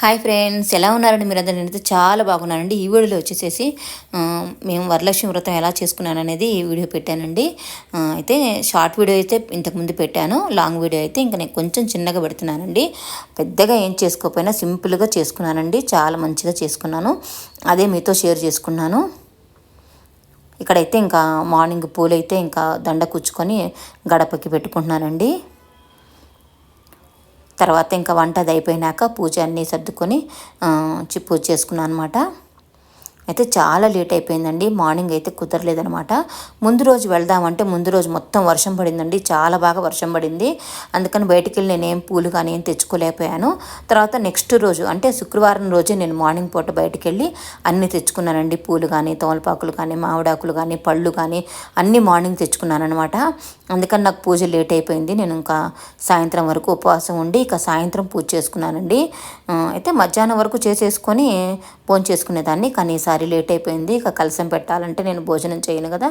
Hi friends ఎలా ఉన్నారండి మీరందరూ? నేనైతే చాలా బాగున్నానండి. ఈ వీడియోలో వచ్చేసేసి మేము వరలక్ష్మి వ్రతం ఎలా చేసుకున్నాను అనేది ఈ వీడియో పెట్టానండి. అయితే షార్ట్ వీడియో అయితే ఇంతకుముందు పెట్టాను. లాంగ్ వీడియో అయితే ఇంకా నేను కొంచెం చిన్నగా పెడుతున్నానండి. పెద్దగా ఏం చేసుకోకపోయినా సింపుల్గా చేసుకున్నానండి. చాలా మంచిగా చేసుకున్నాను. అదే మీతో షేర్ చేసుకున్నాను. ఇక్కడైతే ఇంకా మార్నింగ్ పూలైతే ఇంకా దండ కూర్చుకొని గడపకి పెట్టుకుంటున్నానండి. తర్వాత ఇంకా వంట అది అయిపోయినాక పూజ అన్నీ సర్దుకొని పూజ చేసుకున్నాను అనమాట అయితే చాలా లేట్ అయిపోయిందండి. మార్నింగ్ అయితే కుదరలేదనమాట ముందు రోజు వెళ్దామంటే ముందు రోజు మొత్తం వర్షం పడిందండి. చాలా బాగా వర్షం పడింది. అందుకని బయటికి వెళ్ళి నేనేం పూలు కానీ ఏం తెచ్చుకోలేకపోయాను. తర్వాత నెక్స్ట్ రోజు అంటే శుక్రవారం రోజే నేను మార్నింగ్ పూట బయటికి వెళ్ళి అన్నీ తెచ్చుకున్నానండి. పూలు కానీ తోమలపాకులు కానీ మామిడాకులు కానీ పళ్ళు కానీ అన్నీ మార్నింగ్ తెచ్చుకున్నాను అనమాట అందుకని నాకు పూజ లేట్ అయిపోయింది. నేను ఇంకా సాయంత్రం వరకు ఉపవాసం ఉండి ఇక సాయంత్రం పూజ చేసుకున్నానండి. అయితే మధ్యాహ్నం వరకు చేసేసుకొని భోజనం చేసుకునేదాన్ని. కానీ ఈసారి లేట్ అయిపోయింది. ఇక కలసం పెట్టాలంటే నేను భోజనం చేయను కదా.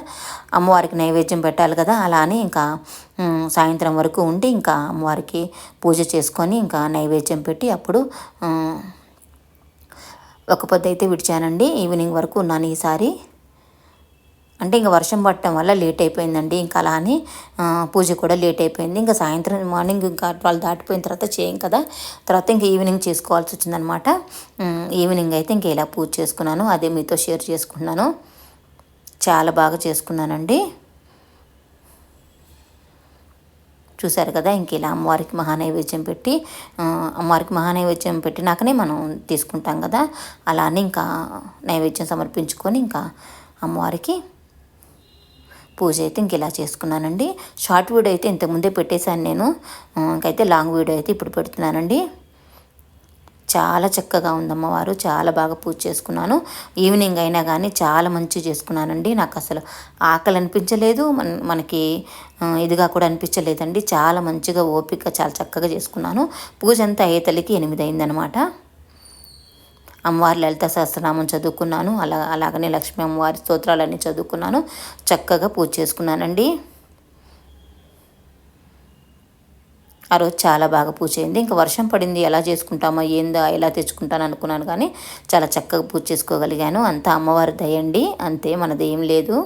అమ్మవారికి నైవేద్యం పెట్టాలి కదా. అలా అని ఇంకా సాయంత్రం వరకు ఉండి ఇంకా అమ్మవారికి పూజ చేసుకొని ఇంకా నైవేద్యం పెట్టి అప్పుడు ఒక పొద్దు అయితే విడిచానండి. ఈవినింగ్ వరకు ఉన్నాను ఈసారి. అంటే ఇంకా వర్షం పట్టడం వల్ల లేట్ అయిపోయిందండి. ఇంకా అలా అని పూజ కూడా లేట్ అయిపోయింది. ఇంకా సాయంత్రం మార్నింగ్ ఇంకా వాళ్ళు దాటిపోయిన తర్వాత చేయం కదా. తర్వాత ఇంకా ఈవినింగ్ చేసుకోవాల్సి వచ్చిందనమాట. ఈవినింగ్ అయితే ఇంకా ఇలా పూజ చేసుకున్నాను. అదే మీతో షేర్ చేసుకున్నాను చాలా బాగా చేసుకున్నానండి. చూశారు కదా ఇంక ఇలా అమ్మవారికి మహానైవేద్యం పెట్టి అమ్మవారికి మహానైవేద్యం పెట్టినాకనే మనం తీసుకుంటాం కదా. అలా అని ఇంకా నైవేద్యం సమర్పించుకొని ఇంకా అమ్మవారికి పూజ అయితే ఇంక ఇలా చేసుకున్నానండి. షార్ట్ వీడియో అయితే ఇంతకుముందే పెట్టేశాను నేను. ఇంకైతే లాంగ్ వీడియో అయితే ఇప్పుడు పెడుతున్నానండి. చాలా చక్కగా ఉందమ్మవారు చాలా బాగా పూజ చేసుకున్నాను. ఈవినింగ్ అయినా కానీ చాలా మంచి చేసుకున్నానండి. నాకు అసలు ఆకలి అనిపించలేదు. మన మనకి ఇదిగా కూడా అనిపించలేదండి. చాలా మంచిగా ఓపిక చాలా చక్కగా చేసుకున్నాను. పూజ అంతా అయ్యేతలకి ఎనిమిది అయిందనమాట అమ్మవారి లలిత సహస్రనామం చదువుకున్నాను. అలా అలాగనే లక్ష్మీ అమ్మవారి స్తోత్రాలన్నీ చదువుకున్నాను. చక్కగా పూజ చేసుకున్నానండి. ఆ రోజు చాలా బాగా పూజ అయింది. ఇంకా వర్షం పడింది. ఎలా చేసుకుంటామో ఏందా ఎలా తెచ్చుకుంటాను అనుకున్నాను కానీ చాలా చక్కగా పూజ చేసుకోగలిగాను. అంతా అమ్మవారి దయండి అంతే మనది ఏం లేదు.